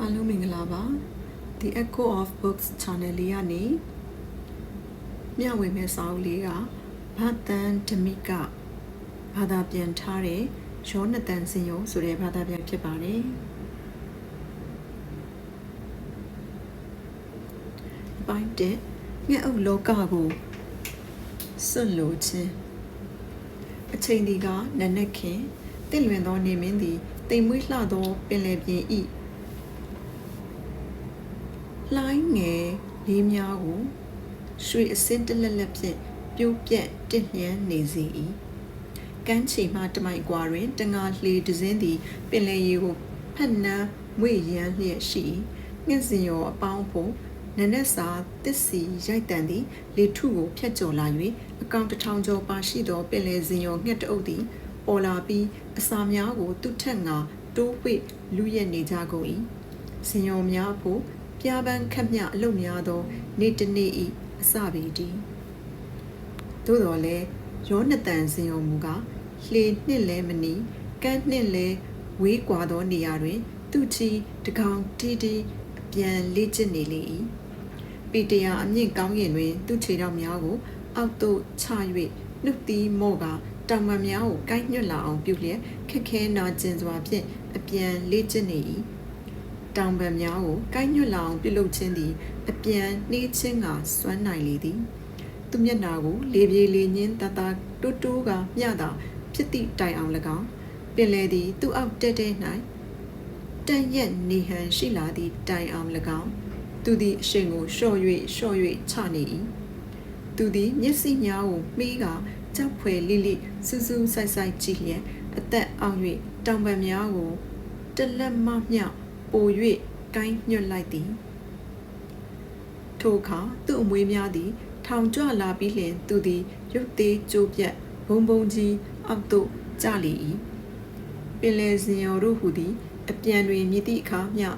အားလုံးမင်္ဂလာပါ The Echo of Books Channel လေးကနေမျှဝေမဲ့စာအုပ်လေးကဘာတန်ဓမိကဘာသာပြန်ထားတဲ့ယောနသန်စင်ယုံဆိုတဲ့ဘာသာပြန်ဖြစ်ပါတယ်အပိုင်းတဲ့ငှက်အုပ်လောကကိုစွန့်လိုခြင်းအချိန်ဒီကနနက်ခင်တင့်လွင်သောနေမင်းသည်တိမ်မွေးလှသောပင်လယ်ပြင်ဤ လှိုင်းငယ်လေးများကိုရွှေအစင်းတလက်လက်ဖြင့်ပြိုးပြက်တင့်လျန်းနေစေ၏ကမ်းခြေမှတမိုင်ကွာတွင်တငါလှေတစင်းသည်ပင်လယ်ရေကိုဖက်နှမ်းမွေရန်လျက်ရှိ၏ငှက်စင်ရောအပေါင်းဖို့နနက်စာတစ်စီရိုက်တန်သည်လေထုကိုဖျက်ကျော်လာ၍အကောင်တစ်ထောင်ကျော်ပါရှိသောပင်လယ်စင်ရောငှက်တအုပ်သည်ပေါ်လာပြီးအစာများကိုသူ့ထက်ငါတိုးဝှိလူရက်နေကြကုန်၏စင်ရောများဖို့ ပြားပန်းခက်မြအလုတ်များသော နေ့တစ်နေ့ဤအစပေတည်းသို့တော်လည်းယောနသန်စင်ရောမူကလှေနှစ်လဲမနီကန်းနှစ်လဲဝေးကွာသောနေရာတွင် သူချီတကောင်တီးတီးအပြန်လေ့ကျင့်နေလေ၏ပီတရာအမြင့်ကောင်းကင်တွင် သူခြေထောက်များကို အောက်သို့ချ၍နှုတ်သီးမော့ကတောင်ပံများကိုကိုက်ညွတ်လာအောင်ပြုလျက်ခက်ခဲနာကျင်စွာဖြင့်အပြန်လေ့ကျင့်နေ၏ တောင်ပံများကိုကိုက်ညွတ်လာအောင်ပြုလုပ်ခြင်းသည်အပြန်နှေးခြင်းကစွမ်းနိုင်လေသည်သူမျက်နာကိုလေပြေလေညင်းတတတိုးတိုးကမျှတာဖြစ်သည့်တိုင်အောင်၎င်းပင်လေသည်သူ့အောက်တဲတဲ၌တန်ရက်နေဟန်ရှိလာသည့်တိုင်အောင်၎င်းသူသည်အရှင်ကိုလျှော့၍လျှော့၍ချနေ၏သူသည်မျက်စိများကိုမှီးကကြောက်ဖွယ်လိလိစူးစူးဆိုင်ဆိုင်ကြည့်လျက်အသက်အောင်၍တောင်ပံများကိုတလက်မမြောက် ပို၍ကိုင်းညွတ်လိုက်သည်ထိုအခါသူ့အမွေးများသည် ထောင်ကြွလာပြီးလျှင်သူသည်ရုတ်သေးကြိုးပြတ်ဘုံဘုံကြီးအောက်သို့ကျလေ၏ပင်လယ်စင်ရော်တို့ဟူသည် အပြန်တွင်မြည်သည့်အခါမျှ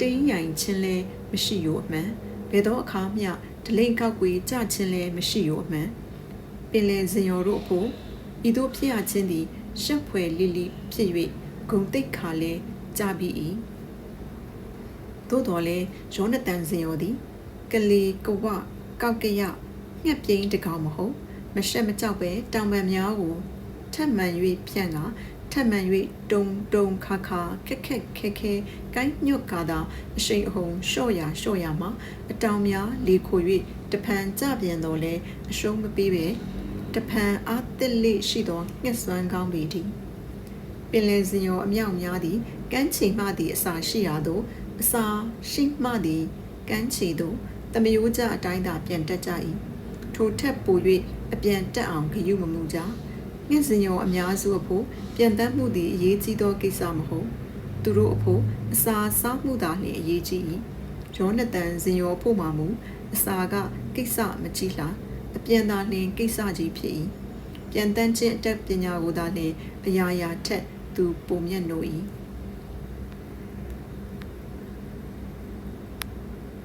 တိမ်ရိုင်ခြင်းလဲမရှိရောအမှန်ဘယ်သောအခါမျှဒလိန်ကောက်ကွေကြခြင်းလဲမရှိရောအမှန်ပင်လယ်စင်ရော်တို့အဖို့ဤသို့ဖြစ်ရခြင်းသည်ရှက်ဖွယ်လိလိဖြစ်၍ဂုံတိတ်ခါလဲကြပြီး၏ သို့တော်လဲယောနသန်စင်ရော်သည်ကလေးကဝကောက်ကရငှက်ပြင်းတကောင်မဟုတ်မရှက်မကြောက်ပဲတောင်ပံများကိုထက်မှန်၍ဖြန့်ကထက်မှန်၍တုံတုံခါခါခက်ခက်ခဲခဲကိုင်းညွတ်ကာသာအရှိန်အဟုန်လျှော့ရလျှော့ရမှာအတောင်များလေခို၍တဖန်ကြပြန်တော်လဲအရှုံးမပေးပဲတဖန်အားတစ်လေးရှိသောငှက်စွမ်းကောင်းပေသည်ပင်လယ်စင်ရောအမြောက်များသည်ကမ်းခြေမှသည့်အစာရှိရာသို့ အစာရှိမှသည်ကမ်းခြေသို့တမယိုးကြအတိုင်းသာပြန်တက်ကြ၏ထိုထက်ပို၍အပြန်တက်အောင်ဂရုမမူကြငှက်စင်ရော အများစုအဖို့ပြန်တတ်မှုသည်အရေးကြီးသောကိစ္စမဟုတ်သူတို့အဖို့အစာစားမှုသာလျှင်အရေးကြီး၏ယောနသန်စင်ရောဖို့မှမူအစာကကိစ္စမကြီးလားအပြန်သာလျှင်ကိစ္စကြီးဖြစ်၏ပြန်တန်းခြင်းအတတ်ပညာကိုသာလျှင်အရာရာထက်သူပုံမြတ်နိုး၏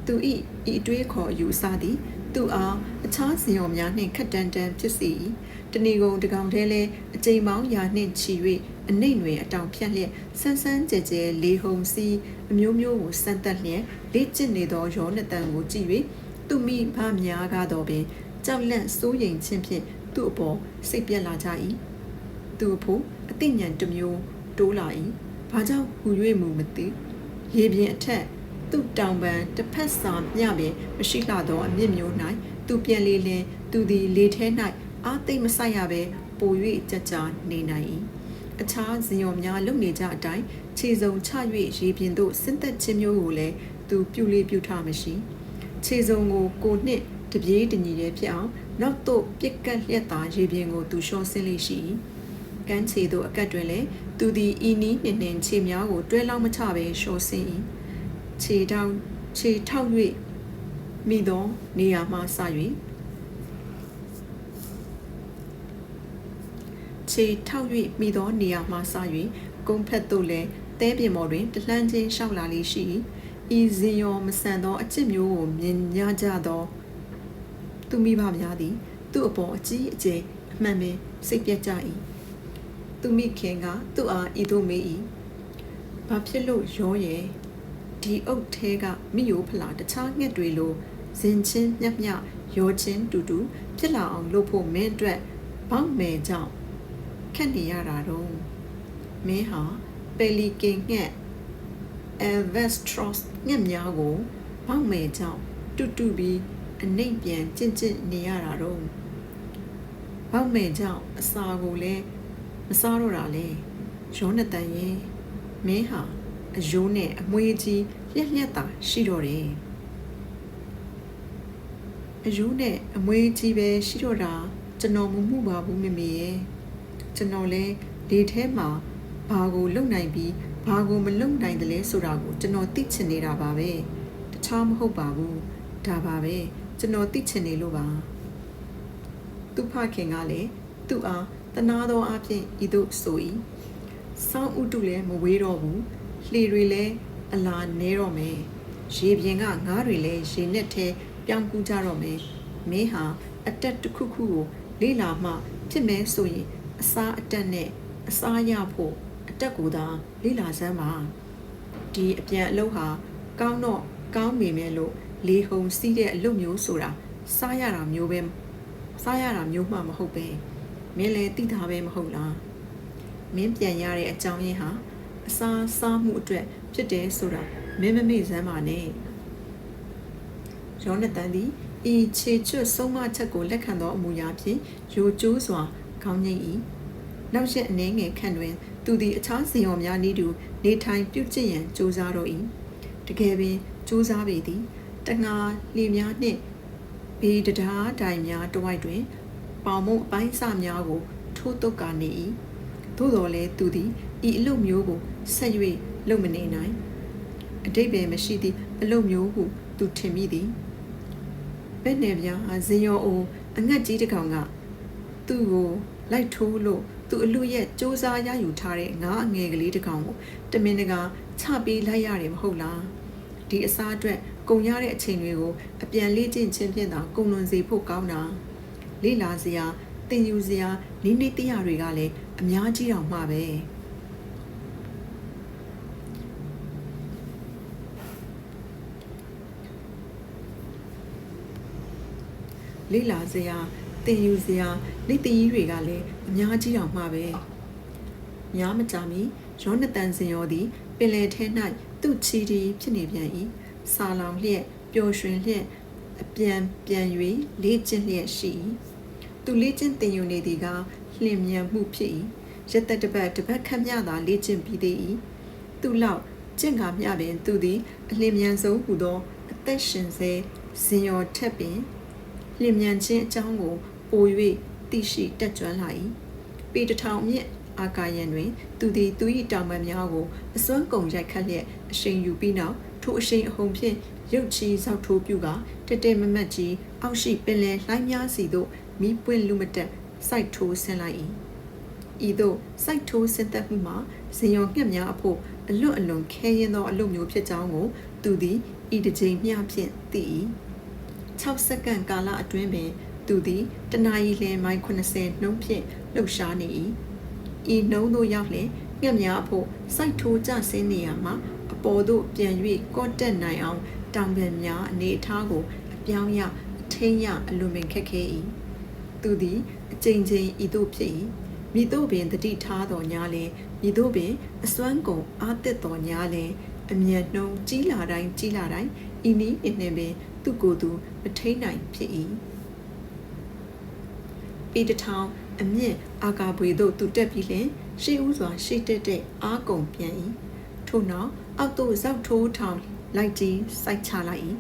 သူဤဤအတွေးခေါ်ယူဆသည်သူအားအခြားစင်ရောများနှင့်ခက်တန်တန်ဖြစ်စေ၏တဏီကုံတကောင်တည်းလဲအကြိမ်ပေါင်းရာနှင့်ချီ၍အနှိမ့်တွင်အတောင်ဖြတ်လျက်ဆန်းဆန်းကြဲကြဲလေဟုန်စီအမျိုးမျိုးကိုစမ်းသက်လျက်လေ့ကျင့်နေသောရောနတန်ကိုကြည့်၍သူမိဘများကတော့ပင်ကြောက်လန့်စိုးရိမ်ခြင်းဖြင့်သူ့အပေါ်စိတ်ပြက်လာကြ၏သူ့အဖို့အသိဉာဏ်တစ်မျိုးတိုးလာ၏ဘာကြောင့်ဟူ၍မူမသိရေပြင်အထက် သူ့တောင်ပံတစ်ဖက်စာမျှပင်မရှိလှသောအမြင့်မျိုး၌သူပြန်လေလင်သူသည်လေထဲ၌အာသိမ့်မဆိုင်ရဘဲပို၍ကြကြနေနိုင်၏အခြားဇင်ရော်များလုံနေကြအတိုင်းခြေစုံချ၍ရေပြင်သို့ဆင်းသက်ခြင်းမျိုးကိုလည်းသူပြုလေပြုထားမရှိခြေစုံကိုကိုနှစ်တပြေးတညီရဲဖြစ်အောင်နောက်သို့ပြက်ကတ်လျက်သာရေပြင်ကိုသူလျှော့ဆင်းလေရှိ၏ကမ်းခြေသို့အကတ်တွင်လည်းသူသည်ဤနီးနှင်နှင်ခြေများကိုတွဲလောင်းမချဘဲလျှော့ဆင်း၏ ခြေထောက်ခြေထောက်၍မိသောနေရာမှစ၍ခြေထောက်၍မိသောနေရာမှစ၍ကုန်းဖက်သို့လည်းတဲပြင်ပေါ်တွင်တလှမ်းချင်းရှောက်လာလေးရှိ၏ဤဇင်ရောမဆန်သောအကျင့်မျိုးကိုမြင်ရကြသောသူမိဘများသည် သူ့အပေါ်အကြီးအကျယ်အမှန်ပင်စိတ်ပြတ်ကြ၏သူမိခင်ကသူ့အားဤသို့မေး၏ဘာဖြစ်လို့ရောရဲ့ ဒီအုတ်ထဲကမိယိုဖလာတခြားငှက်တွေလိုဇင်ချင်းမြက်မြရောချင်းတူတူဖြစ်လာအောင်လုပ်ဖို့မင်းအတွက်ဘောက်မယ်ကြောင့်ခက်နေရတာတော့မင်းဟာပယ်လီကင်ငှက် Elvestros ငှက်များကိုဘောက်မယ်ကြောင့်တူတူပြီးအနှိမ့်ပြန်ကျင့်ကျင့်နေရတာတော့ဘောက်မယ်ကြောင့်အစာကိုလည်းမစားတော့တာလေယောနသန်ရဲ့မင်းဟာ အယိုးနဲ့အမွေးကြီးလျက်လျက်သာရှိတော့တယ်အယိုးနဲ့အမွေးကြီးပဲရှိတော့တာကျွန်တော်မမှုပါဘူးမမေရဲ့ကျွန်တော်လဲဒီထဲမှာဘာကိုလုံနိုင်ပြီးဘာကိုမလုံနိုင်တယ်လဲဆိုတာကိုကျွန်တော်သိချင်နေတာပါပဲတခြားမဟုတ်ပါဘူးဒါပါပဲကျွန်တော်သိချင်နေလို့ပါသူဖခင်ကလည်းသူ့အားတနာသောအဖြစ်ဤသို့ဆို၏စောင်းဥတုလည်းမဝေးတော့ဘူး လှေတွေလည်းအလာနေတော့မယ်ရေပြင်ကငါးတွေလည်းရေနဲ့ထဲပြောင်းကူးကြတော့မယ်မင်းဟာအတက်တစ်ခုခုကိုလေးလာမှဖြစ်မဲဆိုရင်အစားအတက်နဲ့အစားရဖို့အတက်ကိုသာလေးလာစမ်းပါဒီအပြန်အလုပ်ဟာကောင်းတော့ကောင်းမိမယ်လို့လေဟုန်စီးတဲ့အလုပ်မျိုးဆိုတာစားရတာမျိုးပဲစားရတာမျိုးမှမဟုတ်ပဲမင်းလည်းသိတာပဲမဟုတ်လားမင်းပြန်ရတဲ့အကြောင်းရင်းဟာ အစားစားမှုအတွက်ဖြစ်တယ်ဆိုတာမင်းမမေ့စမ်းပါနဲ့ယောနသန်သည်ဤခြေချွတ်ဆုံးမချက်ကိုလက်ခံသောအမူအရာဖြင့်ယိုကျိုးစွာခေါင်းငိမ့်၏နောက်ရက်အနေငယ်ခန့်တွင် သူသည်အခြားဇင်ရော်များနည်းတူနေထိုင်ပြုကျင့်ရန်ကြိုးစားတော့၏တကယ်ပင်ကြိုးစားပေသည်တငါလီများနှင့်ဘေးတရားတိုင်များတဝိုက်တွင် ပေါမုံအပိုင်းစများကို ထိုးတုတ်ကနေ၏သို့တော်လည်းသူသည် ဤအလုပ်မျိုးကိုဆက်၍လုပ်မနေနိုင်အတိတ်ပဲမရှိသည့်အလုပ်မျိုးဟုသူထင်မိသည်ဘက်နယ်ပြားဇင်ရောအိုအငတ်ကြီးတစ်ကောင်ကသူ့ကိုလိုက်ထိုးလို့သူအလူရဲ့စူးစားရယူထားတဲ့ငါးအငယ်ကလေးတစ်ကောင်ကိုတမင်တကာချပေးလိုက်ရတယ်မဟုတ်လားဒီအစားအတွက်ကုံရတဲ့အချိန်တွေကိုအပြန်လေ့ကျင့်ခြင်းဖြင့်သာကုံလွန်စေဖို့ကောင်းတာလေ့လာစရာသင်ယူစရာနိမ့်နိတရားတွေကလည်းအများကြီးတောင်မှပဲ လေ့လာစရာသင်ယူစရာနေတည်တွေကလည်းအများကြီးတောင်မှပဲများမကြမီယောနသန်စင်ရောသည်ပင်လယ်ထဲ၌သူ့ချီတီဖြစ်နေပြန်၏စာလောင်လျက်ပျော်ရွှင်လျက်အပြန်ပြန်၍လေ့ကျင့်လျက်ရှိ၏သူလေ့ကျင့်သင်ယူနေသည်ကလျင်မြန်မှုဖြစ်၏ရသက်တပတ်တပတ်ခန့်မြသာလေ့ကျင့်ပြီးသေး၏သူလောက်ကျင့်ကားမျှပင်သူသည်အလင်းမြန်ဆုံးဟူသောအသက်ရှင်စေဇင်ရောထက်ပင် လျင်မြန်ခြင်းအကြောင်းကိုပို၍သိရှိတက်ကြွလာ၏ပေတထောင်မြင့်အာကာယံတွင် သူသည်သူ၏တာမန်များကိုအစွမ်းကုန်ရိုက်ခတ်လျက်အရှိန်ယူပြီးနောက်ထိုအရှိန်အဟုန်ဖြင့်ရုပ်ချီဆောက်ထိုးပြုကတက်တက်မမတ်ကြီးအောက်ရှိပင်လယ်လှိုင်းများစီသို့မိပွင့်လူမတက်စိုက်ထိုးဆင်းလိုက်၏ဤသို့စိုက်ထိုးဆင်းသက်မှုမှာဇင်ရောငှက်များအဖို့အလွတ်အလွန်ခဲရင်သောအလုပ်မျိုးဖြစ်ကြောင်းကို သူသည်ဤတစ်ချိန်မျှဖြင့်သိ၏ 6စက္ကန့်ကာလအတွင်းပင်သူသည်တနာရီလမိုင်80နှုန်းဖြင့်လှုပ်ရှားနေ၏ဤနှုန်းသို့ရောက်လျင်ငှက်များအဖို့စိုက်ထိုးကျဆင်းနေရမှာအပေါ်သို့ပြန်၍ကော့တက်နိုင်အောင်တောင်ပန်များအနေအထားကိုအပြောင်းရအထင်းရအလွန်ပင်ခက်ခဲ၏သူသည်အချိန်ချင်းဤသို့ဖြစ်၏မိတို့ပင်တတိထားတော်ညာလဲမိတို့ပင်အစွမ်းကုန်အာတစ်တော်ညာလဲအမျက်နှုံကြီးလာတိုင်းကြီးလာတိုင်းဤနည်းအနှင်ပင် သူ့ကိုယ်သူမထိန်နိုင်ဖြစ်၏ပေတထောင်အမြင့်အာကာဘွေသို့သူတက်ပြီးလျှင်ရှေးဥစွာရှေးတက်တဲ့အာကုံပြန်၏ထို့နောက်အောက်သို့ဇောက်ထိုးထောင်လိုက်ကြီးစိုက်ချလိုက်၏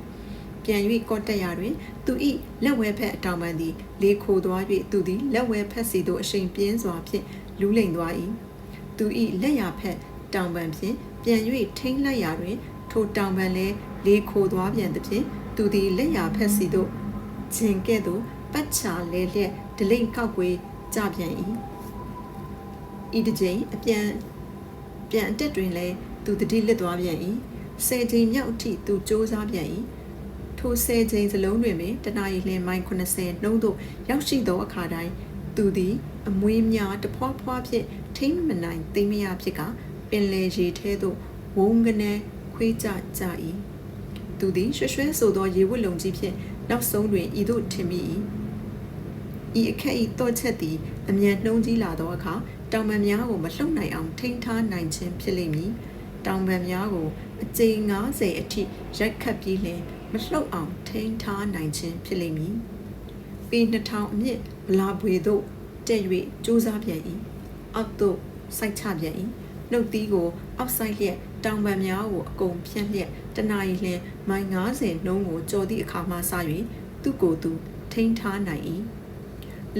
ပြန်၍ကော့တက်ရတွင် သူ၏လက်ဝဲဖက်အတောင်ပံသည်လေခိုသွား၍သူသည်လက်ဝဲဖက်စီသို့အရှိန်ပြင်းစွာဖြင့်လူးလိမ်သွား၏သူ၏လက်ရဖက်တောင်ပံဖြင့်ပြန်၍ထိမ့်လိုက်ရာတွင် ထိုတောင်ပံလည်းလေခိုသွားပြန်သည်ဖြင့် သူသည်လက်ရဖက်စီသို့ဂျင်ကဲ့သို့ပတ်ချာလဲလျက်ဒလိန်ခောက်ကွေးကြပြန်၏ဤတစ်ကြိမ်အပြန်ပြန်အတက်တွင်လဲသူတတိလစ်သွားပြန်၏ဆယ်ချိန်မြောက်အထိသူစ조사ပြန်၏ထိုဆယ်ချိန်စလုံးတွင်ပင်တနအီလမိုင်80နှုန်းသို့ရောက်ရှိသောအခါတိုင်းသူသည်အမွေးများတဖွာဖွာဖြင့်ထိမ့်မနိုင်သိမရဖြစ်ကပင်လေရေထဲသို့ဝုန်းကနေခွေးကြကြ၏ သူသည်ရွှဲရွှဲဆိုသောရေဝတ်လုံကြီးဖြင့်နောက်ဆုံးတွင်ဤသို့ထင်မိ၏ဤအခက်ဤတော့ချက်သည်အမြန်နှုံးကြီးလာသောအခါတောင်ပံများကိုမလှုပ်နိုင်အောင်ထိန်းထားနိုင်ခြင်းဖြစ်လိမ့်မည်တောင်ပံများကိုအကြိမ်90အထိရိုက်ခတ်ပြီးလျှင်မလှုပ်အောင်ထိန်းထားနိုင်ခြင်းဖြစ်လိမ့်မည်ပေ2000အမြင့်ဗလာဘွေသို့တက်၍စူးစမ်းပြန်၏အောက်သို့စိုက်ချပြန်၏နှုတ်သီးကိုအောက်ဆိုင်လျက် တောင်ပံများကိုအကုန်ဖြန့်လျက်တနာရီလျင်မိုင်90နှုန်းကိုကြော်သည့်အခါမှစ၍သူ့ကိုယ်သူ ထိန်းထားနိုင်၏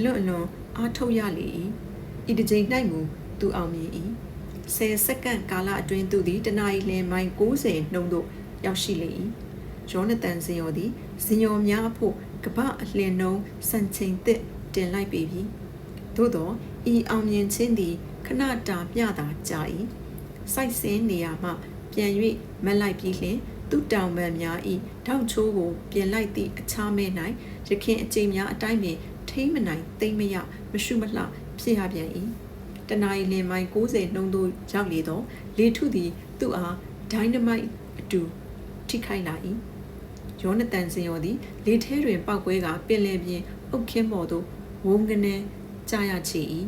လွတ်အလွန်အားထုတ်ရလေ၏ဤတစ်ချိန်၌မူသူအောင်မြင်၏10စက္ကန့်ကာလအတွင်းသူသည်တနာရီလျင်မိုင်90နှုန်းသို့ရောက်ရှိလေ၏ယောနသန်ဇင်ယောသည်ဇင်ယောများအဖို့ကပ္ပအလင်းနှုံးစံချိန်သစ်တင်လိုက်ပေပြီသို့သောဤအောင်မြင်ခြင်းသည်ခဏတာမျှတာကြာ၏ စိုက်စင်းနေရာမှ ပြန်၍မက်လိုက်ပြီးလျှင်သူ့တောင်ပံများဤထောက်ချိုးကို ပြင်လိုက်သည့်အခြားမဲ၌ရခင်အကျိန်များအတိုင်းပင်ထိမ့်မနိုင်သိမ့်မရမရှုမလှဖြစ်ရပြန်၏တနအီလင်မိုင်90နှုန်းသို့ရောက်လေသောလေထုသည်သူ့အားဒိုင်းနမိုက်အတူထိခိုက်လာ၏ယောနသန်စင်ယောသည်လေထဲတွင်ပောက်ကွဲကပင်လယ်ပြင်အုတ်ခင်းပေါ်သို့ဝုန်းကနေကြာရချေ၏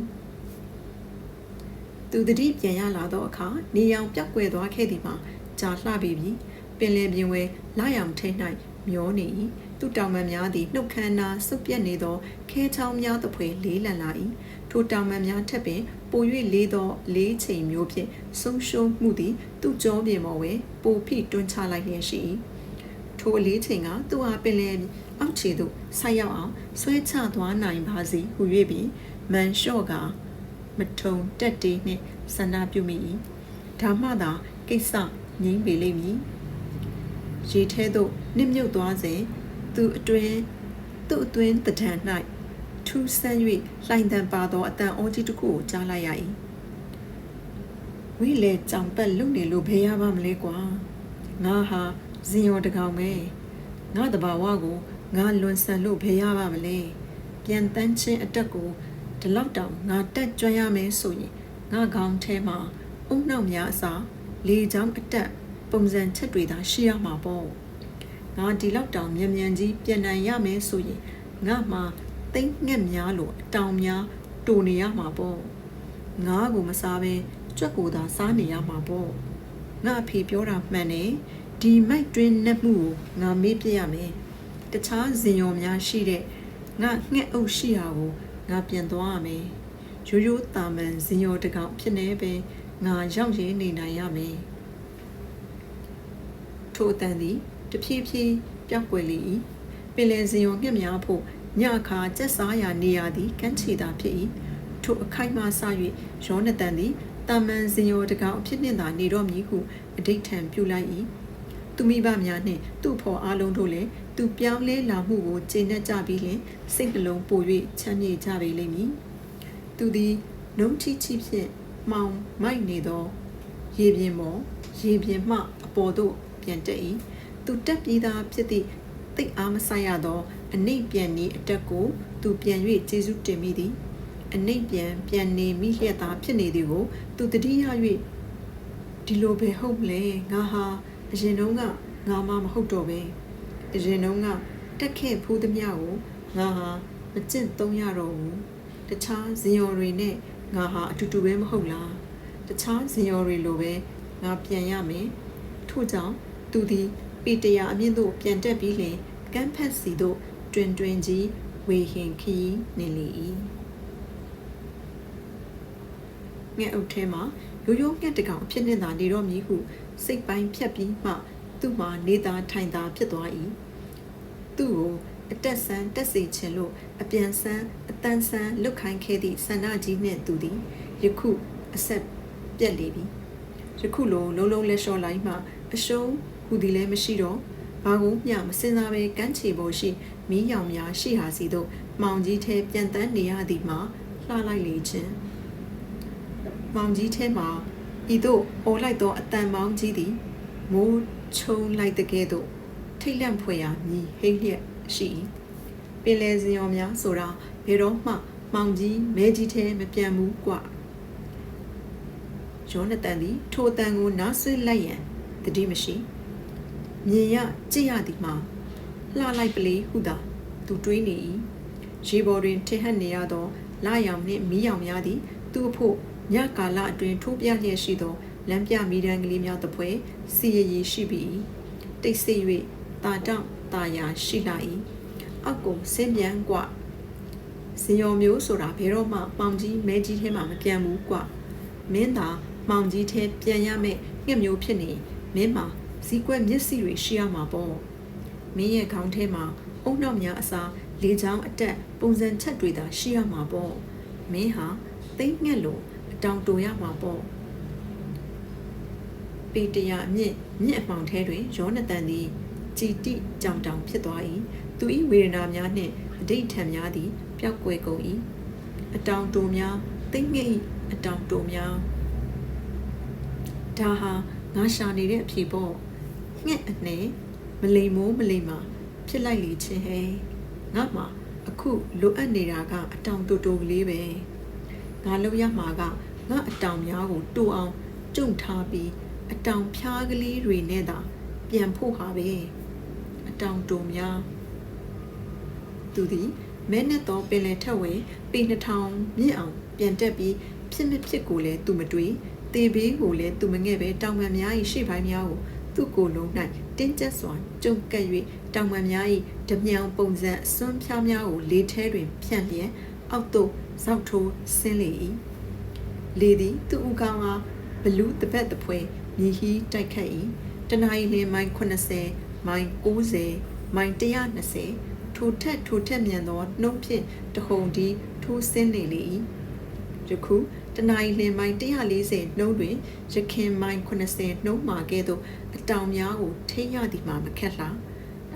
သူတတိပြန်ရလာသောအခါနေရောင်ပြောက်ကွယ်သွားခဲ့သည်မှာကြာလှပေပြီပင်လယ်ပြင်ဝဲလာရောင်ထိတ်၌မျောနေ၏သူတောင်ပံများသည်နှုတ်ခမ်းနာစုပ်ပြက်နေသောခဲချောင်းများသဖွယ်လေးလံလာ၏ထိုတောင်ပံများထက်ပင်ပို၍လေးသောလေးချိန်မျိုးဖြင့်ဆုံးရှုံးမှုသည်သူ့ကြောပြင်ပေါ်ဝဲပိုဖိတွန်းချလိုက်လျက်ရှိ၏ထိုအလေးချိန်ကသူအားပင်လယ်အောက်ခြေသို့ဆိုက်ရောက်အောင်ဆွဲချသွားနိုင်ပါစေဟု၍ပြီးမန်လျှော့က မထုံတက်တေးနှင့်ဆန္ဒပြုမိ၏ဒါမှသာကိစ္စငြိမ့်ပေလိမ့်မည်ရေထဲသို့နစ်မြုပ်သွားစဉ်သူအတွင်သူ့အတွင်းတံတန်၌ထူးဆန်း၍လှိုင်တန်ပါသောအတန်အောကြီးတစ်ခုကိုကြားလိုက်ရ၏ဝိလေကြောင်ပတ်လုံနေလို့ဘယ်ရပါမလဲကွာငါဟာဇင်ရောတကောင်ပဲငါတဘာဝကိုငါလွန်ဆန်လို့ဘယ်ရပါမလဲပြန်တန်းချင်းအတက်ကို ဒီလောက်တောင်ငါတက်ကြွရမယ်ဆိုရင်ငါခေါင်းထဲမှာအုံနှောက်များအစားလေချောင်းအတက်ပုံစံချက်တွေသာရှိရမှာပေါ့ငါဒီလောက်တောင်မြန်မြန်ကြီးပြန်နိုင်ရမယ်ဆိုရင်ငါမှသိမ့်ငှက်များလို့အတောင်များတူနေရမှာပေါ့ငါကိုမစားဘဲကြွက်ကိုသာစားနေရမှာပေါ့ငါအဖေပြောတာမှန်တယ်ဒီမိုက်တွင်းနှက်မှုကိုငါမေးပြရမယ်တခြားဇင်ရော်များရှိတဲ့ငါငှက်အုပ်ရှိရာကို ငါပြန်သွားရမယ်ရိုးရိုးတာမန်ဇင်ရော်တကောင်ဖြစ်နေပဲငါရောက်ရင်းနေနိုင်ရမယ်ထိုအတန်သည်တဖြည်းဖြည်းပြောက်ကွယ်လေ၏ပင်လယ်ဇင်ရော်ငှက်များဖို့ညအခါကျက်စားရာနေရာသည်ကမ်းခြေသာဖြစ်၏ထိုအခိုက်မှစ၍ယောနသန်သည်တာမန်ဇင်ရော်တကောင်အဖြစ်နှင့်သာနေတော့မည်ဟုအဋိဋ္ဌံပြုလိုက်၏သူမိဘများနှင့်သူ့ဖော်အားလုံးတို့လည်း သူပြောင်းလဲလာမှုကိုကျေနပ်ကြပြီးလျှင်စိတ်နှလုံးပို၍ချမ်းမြေ့ကြပေလိမ့်မည်သူသည်နှုံးချီချီဖြင့်မှောင်မိုက်နေသောရေပြင်ပေါ်ရေပြင်မှအပေါ်သို့ပြန်တက်၏သူတက်ပြီးသားဖြစ်သည့်သိအားမဆိုင်ရသောအနှိမ့်ပြန်နေအတက်ကို သူပြန်၍ကျေးဇူးတင်မိသည်အနှိမ့်ပြန်ပြန်နေမိလျက်သားဖြစ်နေသည်ကို သူတတိယ၍ဒီလိုပဲဟုတ်မလဲငါဟာအရင်တုန်းကငါမှမဟုတ်တော့ပဲ အရင်တုန်းကတက်ခဲ့ဖူးသမျှကိုငါဟာမကျင့်သုံးရတော့ဘူးတခြားဇင်ယော်တွေနဲ့ငါဟာအတူတူပဲမဟုတ်လားတခြားဇင်ယော်တွေလိုပဲငါပြန်ရမယ်ထို့ကြောင့်သူသည်ပေတရာအမြင့်သို့ပြန်တက်ပြီးလျှင်ကမ်းဖက်စီသို့တွင်တွင်ကြီးဝေဟင်ခီးနေလေ၏ငဲ့အုပ်ထဲမှာရိုးရိုးငှက်တကောင်အဖြစ်နဲ့သာနေတော့မည်ဟုစိတ်ပိုင်းဖြတ်ပြီးမှ သူ့မှာနေသာထိုင်သာဖြစ်သွား၏သူ့ကိုအတက်ဆန်းတက်စေခြင်းလို့အပြန်ဆန်းအတန်းဆန်းလွတ်ခိုင်းခဲ့သည့်ဆန္ဒကြီးနှင့်သူသည်ယခုအဆက်ပြက်လေပြီယခုလိုလုံးလုံးလက်လျှော့လိုက်မှအရှုံးဟူသည်လည်းမရှိတော့ဘာကိုမျှမစင်စားပဲကမ်းခြေပေါ်ရှိမီးရောင်များရှိဟာစီတို့မောင်ကြီးထဲပြန်တန်းနေရသည်မှာလှလိုက်လေခြင်းမောင်ကြီးထဲမှာဤသို့အော်လိုက်သောအတန်မောင်းကြီးသည်မိုး ချုံလိုက်တဲ့ကဲ့သို့ထိတ်လန့်ဖွယ်ရာမြည်ဟိမ့်လျက်ရှိ၏ပင်လယ်စင်ရောများဆိုတာဘယ်တော့မှမောင်ကြီးမဲကြီးထဲမပြန်ဘူးကွယောနသန်သည်ထိုအတန်ကိုနားဆွေးလိုက်ရန်တတိမရှိမြင်ရကြည့်ရသည်မှာလှလိုက်ပလေဟုသာသူတွေးနေ၏ရေပေါ်တွင်ထင်ဟပ်နေရသောလာရောင်နှင့်မီးရောင်များသည်သူ့အဖို့ညကာလအတွင်းထိုးပြလျက်ရှိသော လမ်းပြမီးတန်းကလေးများသဖွယ်စီရည်ရှိပြီတိတ်ဆိတ်၍တာတောင့်တာယာရှိလာ၏အောက်ကိုဆင်းပြန်กว่าဇင်ယော်မျိုးဆိုတာဘယ်တော့မှပေါင်ကြီးမဲကြီးထဲမှာမပြန်ဘူးกว่าမင်းသာမောင်ကြီးထဲပြန်ရမယ့်ငှက်မျိုးဖြစ်နေမင်းမှာဇီကွက်မျက်စိတွေရှိရမှာပေါ့မင်းရဲ့ခေါင်းထဲမှာအုံနောက်များအစားလေချောင်းအတက်ပုံစံချက်တွေသာရှိရမှာပေါ့မင်းဟာသိမ့်ငှက်လို့အတောင်တိုရမှာပေါ့ ပေတရာအမြင့်မြင့်အမှောင်ထဲတွင်ယောနသန်သည်ကြည်တိကြောင်တောင်ဖြစ်သွား၏သူ၏ဝေဒနာများနှင့်အဋိဋ္ဌံများသည်ပျောက်ကွယ်ကုန်၏အတောင်တိုများသိမ့်ငှက်၏အတောင်တိုများဒါဟာငါရှာနေတဲ့အဖြေပေါ့ငှက်အနေမလိမ်မိုးမလိမ်မာဖြစ်လိုက်လေချင်းဟဲ့ငါမှအခုလိုအပ်နေတာကအတောင်တိုတိုကလေးပဲငါလုပ်ရမှာကငါအတောင်များကိုတူအောင်ကျုံထားပြီး အတောင်ဖျားကလေးတွေနဲ့သာပြန်ဖို့ဟာပဲအတောင်တိုများသူသည်မဲနဲ့တော့ပင်လယ်ထက်ဝဲပေ2000မြင့်အောင်ပြန်တက်ပြီးဖြစ်မဖြစ်ကိုလည်းသူမတွေးတေဘေးကိုလည်းသူမငဲ့ပဲတောင်ပံများ၏ရှေ့ပိုင်းများကိုသူ့ကိုယ်လုံး၌တင်းကျပ်စွာကျုံကပ်၍တောင်ပံများ၏ဓမြောင်ပုံစံအစွန်းဖြားများကိုလေထဲတွင်ဖြန့်လျက်အောက်သို့ဇောက်ထိုးဆင်းလေ၏လေသည်သူ့ဥကောင်းအားဘလူးတပတ်တပွဲ မြေဟီးတိုက်ခတ်၏တနအီလမိုင်80မိုင်90မိုင်120ထိုထက်ထိုထက်မြန်သောနှုတ်ဖြင့်တဟုန်ဒီထိုးဆင်းနေလေ၏ယခုတနအီလမိုင်140နှုံးတွင်ရခင်မိုင်80နှုံးမှာကဲ့သို့အတောင်များကိုထိရသည်မှာမခက်လား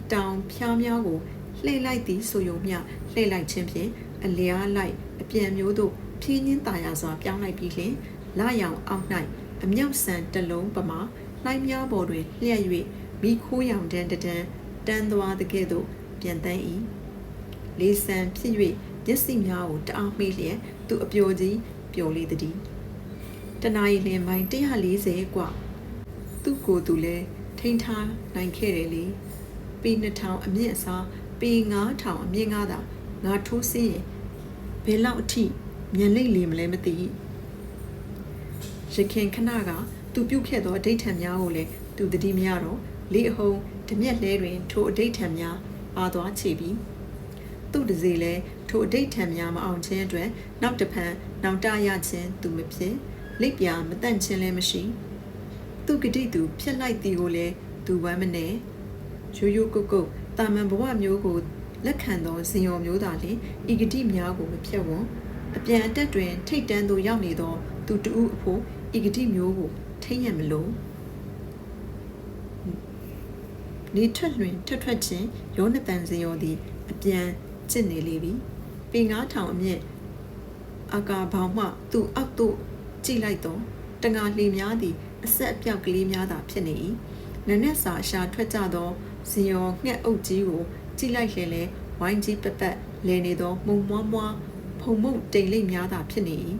အတောင်ဖျားများကိုလှည့်လိုက်သည်ဆိုယုံမျှလှည့်လိုက်ခြင်းဖြင့်အလျားလိုက်အပြန်မျိုးသို့ဖြင်းချင်းตาရစွာပြောင်းလိုက်ပြီးလျှင်လာရောင်အောက်၌ အမြောက်ဆန်တလုံးပမာလှိုင်းများပေါ်တွင်လျှက်၍မိခိုးရောင်တန်းတန်းတန်းသွားတဲ့ကဲ့သို့ပြန်တန်း၏လေးဆန်ဖြစ်၍မျက်စိများကိုတအားမေးလျက်သူအပျော်ကြီးပျော်လေသည်တနာရီလင်မိုင်140กว่าသူ့ကိုယ်သူလည်းထိန်းထားနိုင်ခဲ့တယ်လေပေ2000အမြင့်အစားပေ9000အမြင့်ကားသာငါထိုးစင်းရင်ဘယ်လောက်အထိမြန်လိမ့်လေမလဲမသိ ရခင်ခဏကသူပြုတ်ခဲ့သောအဋိဋ္ဌံများကိုလည်းသူတတိမရတော့လေအဟုံဓမြက်လဲတွင် ထိုအဋိဋ္ဌံများပါသွားချေပြီးသူ့တစေလဲထိုအဋိဋ္ဌံများမအောင်ခြင်းအတွက်နောက်တစ်ဖန်နောက်တရခြင်းသူမဖြစ်လိပ်ပြာမတန့်ခြင်းလည်းမရှိသူဂတိသူဖြက်လိုက်သည်ကိုလည်းသူဝမ်းမနေရိုးရိုးကုတ်ကုတ်တာမန်ဘဝမျိုးကိုလက်ခံသောဇင်ယော်မျိုးသာလျှင်ဤဂတိများကိုမဖြတ်ဝွန်အပြန်အတက်တွင် ထိတ်တန်းသို့ရောက်နေသော သူတဦးအဖို့ ဤဂတိမျိုးကိုထိရမလို့နေထွက်လွင်ထွက်ထွက်ချင်းယောနသန်ဇင်ယော်သည်အပြန်ကျင့်နေလေပြီပေ9000အမြင့်အာကာဘောင်မှသူ့အောက်သို့ကြည့်လိုက်တော့တငါလှေများသည်အဆက်အပြောက်ကလေးများသာဖြစ်နေ၏နနက်စာရှာထွက်ကြသောဇင်ယောငှက်အုပ်ကြီးကိုကြည့်လိုက်ရင်လဲဝိုင်းကြီးပက်ပက်လဲနေသောမှုံမွားမွားဖုံမုံတိမ်လိပ်များသာဖြစ်နေ၏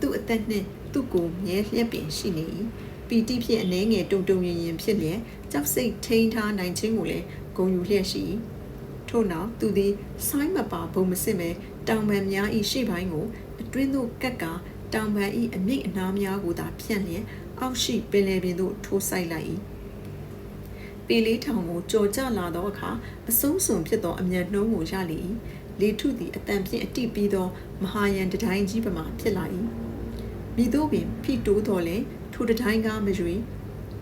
သူ့အသက်နှင့်သူ့ကိုမြဲလျက်ပင်ရှိနေ၏ပီတိဖြင့်အနေငယ်တုံတုံရင်ရင်ဖြစ်လျက်ကြောက်စိတ်ထိန်းထားနိုင်ခြင်းကိုလည်းဂုဏ်ယူလျက်ရှိ၏ထို့နောက်သူသည်ဆိုင်းမပါဘုံမစစ်မဲ့တောင်ပံများ၏ရှေ့ပိုင်းကိုအတွင်းသို့ကက်ကတောင်ပံ၏အမိတ်အနားများကိုသာဖြန့်လျက်အောက်ရှိပင်လယ်ပြင်သို့ထိုးဆိုင်လိုက်၏ပေလေးထောင်ကိုကြော်ကြလာသောအခါအဆုံးစွန်ဖြစ်သောအမြန်နှုံးကိုရလေ၏လေထုသည်အတန်ဖြင့်အတိပြီးသောမဟာယန်တတိုင်းကြီးပမာဖြစ်လာ၏ မိတို့ပင်ဖိတိုးတော်လဲထိုတတိုင်းကားမရွေ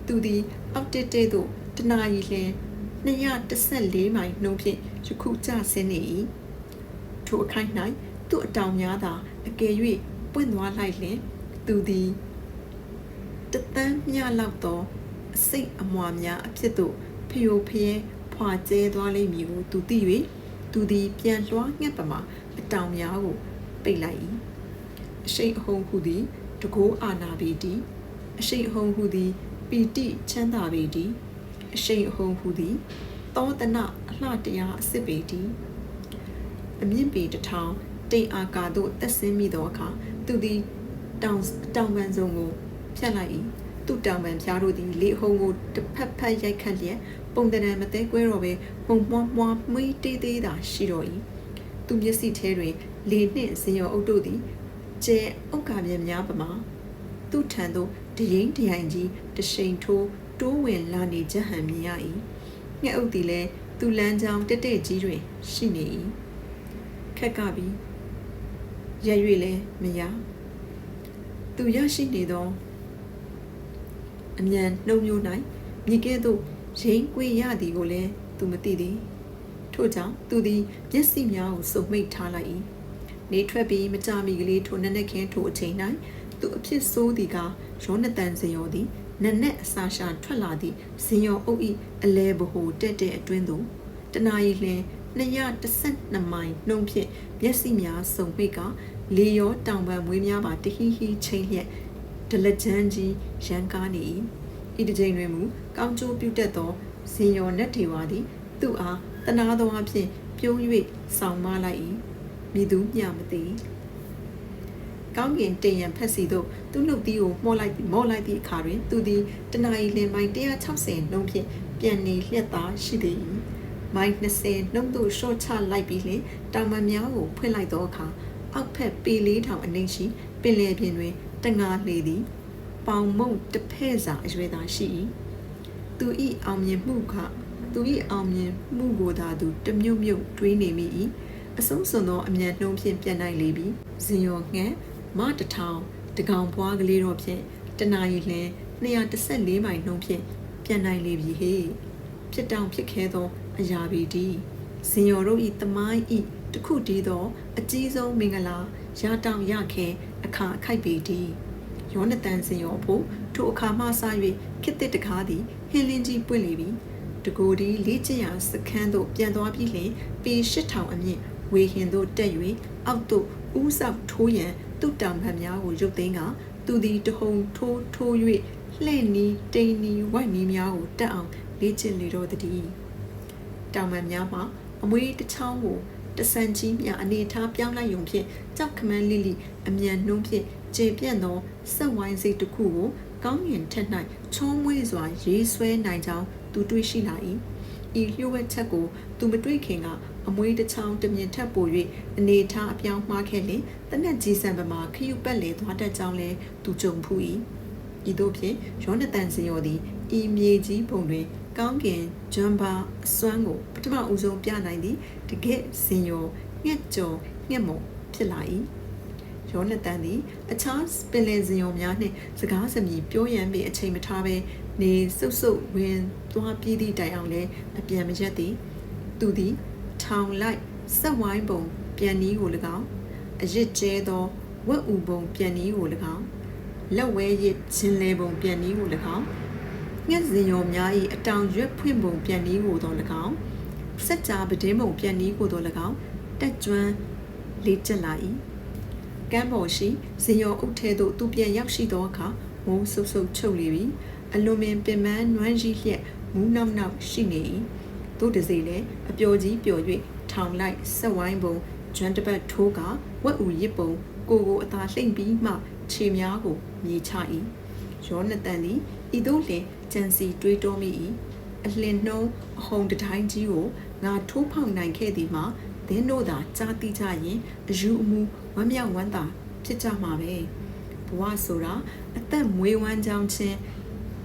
သူသည် အောက်တက်တဲ့သို့တနာရီလျင်214မိုင်နှုန်းဖြင့်ယခုကျဆင်းနေ၏ထိုအခိုက်၌သူ့အတောင်များသာအကယ်၍ပွင့်သွားလိုက်လျင်သူသည်တသန်းမြလောက်သောအစိတ်အမွာများအဖြစ်သို့ဖျို့ဖျဲဖွာကျဲသွားလိမ့်မည်ကိုသူသိ၍သူသည်ပြန်လွှားငှက်ပမာအတောင်များကိုပိတ်လိုက်၏အရှိတ်အဟုန်ဟုသည် တကိုးအာနာပေတီအရှိတ်အဟုန်ဟုသည်ပီတိချမ်းသာပေတီအရှိန်အဟုန်ဟုသည်သောတနအလှတရားအစစ်ပေတီအမြင့်ပေတထောင်တိတ်အာကာသို့တက်ဆင်းမိသောအခါသူသည်တောင်တောင်ပန်စုံကိုဖြတ်လိုက်၏သူ့တောင်ပံဖျားတို့သည်လေဟုံကိုတစ်ဖက်ဖက်ရိုက်ခတ်လျက်ပုံတံမသေးကွဲတော့ပဲပုံမွှားမွှားမွေးတေးသေးသာရှိတော့၏သူမျက်စိထဲတွင်လေနှင့်ဇင်ရောအုပ်တို့သည် ကျဲအုတ်ကာပြင်းများပမာသူ့ထံသို့တရင်တရိုင်ကြီးတရှိန်ထိုးတိုးဝင်လာနေကြဟန်မြင်ရ၏ငှက်အုပ်သည်လည်းသူ့လမ်းကြောင်းတက်တက်ကြီးတွင် ရှိနေ၏ခက်ကပြီးရရွေလည်းမရသူရရှိနေသောအမြန်နှုံမျိုး၌မြေကဲ့သို့ရင်းကွေရသည်ကိုလည်းသူမသိသည်ထို့ကြောင့်သူသည်မျက်စိများကိုစုံမိတ်ထားလိုက်၏ နေထွက်ပြီးမကြမီကလေးထိုနက်နက်ခင်းထိုအချိန်၌သူအဖြစ်ဆိုးသည်ကရောနတန်စရောသည်နက်နက်အစာရှာထွက်လာသည့်ဇင်ရောအုပ်၏အလဲဘဟုတက်တဲ့အတွင်းသို့တနာရီလျင်212မိုင်နှုံဖြင့်မျက်စိများစုံပိတ်ကလေရောတောင်ပံမွေးများပါတဟီဟီချိန်လျက်ဒလကြမ်းကြီးရန်ကားနေ၏ဤတစ်ချိန်တွင်မူကောင်းကျိုးပြုတတ်သောဇင်ရောနတ်ထေဝါသည် သူ့အားတနာသောအဖြစ်ပြုံး၍ဆောင်မလိုက်၏ မိသူမျှမသိကောင်းကင်တင်ရန်ဖက်စီသို့သူ့နှုတ်သီးကိုမော့လိုက်မော့လိုက်သည့်အခါတွင်သူသည်တနအီလင်မိုင်160နှုန်းဖြင့်ပြန်နေလျက်သားရှိသည်မိုင်20နှုန်းသို့ရှော့ချလိုက်ပြီးလျှင်တောင်ပံများကိုဖွင့်လိုက်သောအခါအောက်ဖက်ပေလေးထောင်အနှိမ့်ရှိပင်လယ်ပြင်တွင်တငါလေသည် ပေါင်မုံတစ်ဖဲ့စာအရွယ်သာရှိ၏သူ၏အောင်မြင်မှုကသူ၏အောင်မြင်မှုကိုသာသူတမြုပ်မြုပ်တွေးနေမိ၏ အဆုံးစွန်သောအမြန်နှုံးဖြင့်ပြန်နိုင်လေပြီဇင်ရောငှက်မတထောင်တကောင်ပွားကလေးတော့ဖြင့်တနာရီလျင်214မိုင်နှုံးဖြင့်ပြန်နိုင်လေပြီဟေ့ဖြစ်တောင်ဖြစ်ခဲသောအရာပေတည်းဇင်ရောတို့ဤတမိုင်းဤတခုတည်းသော အကြီးဆုံးမင်္ဂလာရတောင်ရခဲအခါခိုက်ပေတည်းယောနသန်စင်ရောဖို့ထိုအခါမှစ၍ခစ်တစ်တကားသည်ဟင်းလင်းကြီးပွင့်လေပြီတကူဒီလေးကျင်ရာစခန်းသို့ပြန်သွားပြီးလျှင်ပေ8000အမြင့် ဝေဟင်သို့တက်၍အောက်သို့ဥဆောက်ထိုးရန်သူ့တောင်ဖက်များကိုရုပ်သိမ်းကသူသည်တဟုန်ထိုးထိုး၍လှဲ့နီးတိန်နီးဝိုက်နီးများကိုတက်အောင်လေ့ကျင့်လေတော့တည်းတောင်ပံများမှာအမွေးတစ်ချောင်းကိုတဆန်ကြီးမြအနေထားပြောင်းလိုက်ုံဖြင့်ကြောက်ခမန်းလိလိအမြန်နှုံးဖြင့်ကျေပြန့်သောဆက်ဝိုင်းစိတ်တစ်ခုကိုကောင်းငင်ထက်၌ချောမွေ့စွာရေးဆွဲနိုင်ကြောင်းသူတွေ့ရှိလာ၏ ဤလျှို့ဝှက်ချက်ကိုသူမတွေ့ခင်ကအမွေးတစ်ချောင်းတမြင်ထက်ပို၍အနေထားအပြောင်းမှားခဲ့လင်တနက်ကြီးစံပမာခရုပတ်လေသွားတတ်ကြောင်းလဲသူကြုံဖူး၏ဤသို့ဖြင့်ယောနသန်စင်ယောသည်ဤမြေကြီးပုံတွင်ကောင်းကင်ဂျွမ်ဘာအစွမ်းကိုပထမဦးဆုံးပြနိုင်သည့်တကယ့်စင်ယောငှက်ကြော်ငှက်မုံဖြစ်လာ၏ယောနသန်သည်အခြားပင်လယ်စင်ယောများနှင့်စကားစမြည်ပြောရန်ပင်အချိန်မထားဘဲ နေစုပ်စုပ်ဝင်သွားပြီးသည့်တိုင်အောင်လည်းအပြန်မရက်သည်သူသည်ထောင်လိုက်ဆက်ဝိုင်းပုံပြန်နီးကို၎င်းအရစ်ကျဲသောဝက်ဥပုံပြန်နီးကို၎င်းလက်ဝဲရစ်ခြင်းလဲပုံပြန်နီးကို၎င်းငှက်စင်ရောများ၏အတောင်ရွက်ဖွင့်ပုံပြန်နီးကိုသော၎င်းစက်ကြာပဒင်းပုံပြန်နီးကိုသော၎င်းတက်ကျွမ်းလေးကျက်လာ၏ကမ်းပေါ်ရှိဇင်ရောအုပ်ထဲသို့သူပြန်ရောက်ရှိသောအခါမုံဆုပ်ဆုပ်ချုပ်လေပြီ အလွန်ပင်ပင်ပန်းနွမ်းရှိလျက်မူးနောက်နောက်ရှိနေ၏သို့တစေလည်းအပျော်ကြီးပျော်၍ထောင်လိုက်ဆက်ဝိုင်းပုံဂျွမ်တပတ်ထိုးကဝက်ဥရစ်ပုံကိုကိုအသာလှိမ့်ပြီးမှခြေများကိုမြေချ၏ယောနသန်သည်ဤသို့လင်ကြံစီတွေးတောမိ၏အလင်းနှုံးအဟုန်တတိုင်းကြီးကိုငါထိုးဖောက်နိုင်ခဲ့သည်မှာသင်တို့သာကြားသိကြရင်အယူအမူဝမ်းမြောက်ဝမ်းသာဖြစ်ကြမှာပဲဘဝဆိုတာအသက်မွေးဝမ်းကြောင်းချင်း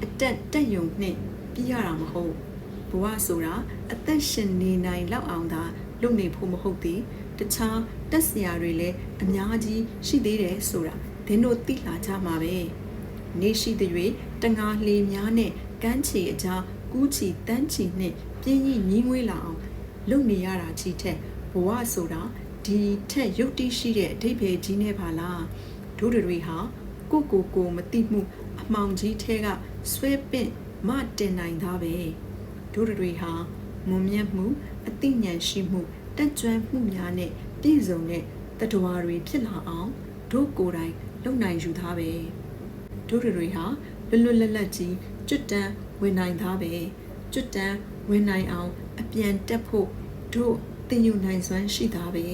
အတက်တက်ယုံနှင့်ပြရတာမဟုတ်ဘဝဆိုတာအသက်ရှင်နေနိုင်လောက်အောင်သာလုပ်နေဖို့မဟုတ်သေးတခြားတက်စရာတွေလည်းအများကြီးရှိသေးတယ်ဆိုတာဒင်းတို့သိလာကြမှာပဲနေရှိတဲ့၍တငါလှေများနဲ့ကမ်းခြေအကြားကူးချီတန်းချီနဲ့ပြင်းကြီးညီးငွေးလာအောင်လုပ်နေရတာကြီးထက်ဘဝဆိုတာဒီထက်ရုပ်တိရှိတဲ့အဓိပ္ပာယ်ကြီးနေပါလားတို့တွေဟာကိုကိုကိုမတိမှုအမှောင်ကြီးထဲက ဆွဲပင့်မတင်နိုင်သားပဲတို့တွေဟာမွန်မြတ်မှုအသိဉာဏ်ရှိမှုတက်ကြွမှုများနဲ့ပြည့်စုံတဲ့တတဝါတွေဖြစ်လာအောင်တို့ကိုယ်တိုင်လုံနိုင်ယူသားပဲတို့တွေဟာလွတ်လွတ်လပ်လပ်ကြီးကျွတ်တန်းဝင်နိုင်သားပဲကျွတ်တန်းဝင်နိုင်အောင် အပြန်တက်ဖို့တို့သင်ယူနိုင်စွမ်းရှိသားပဲ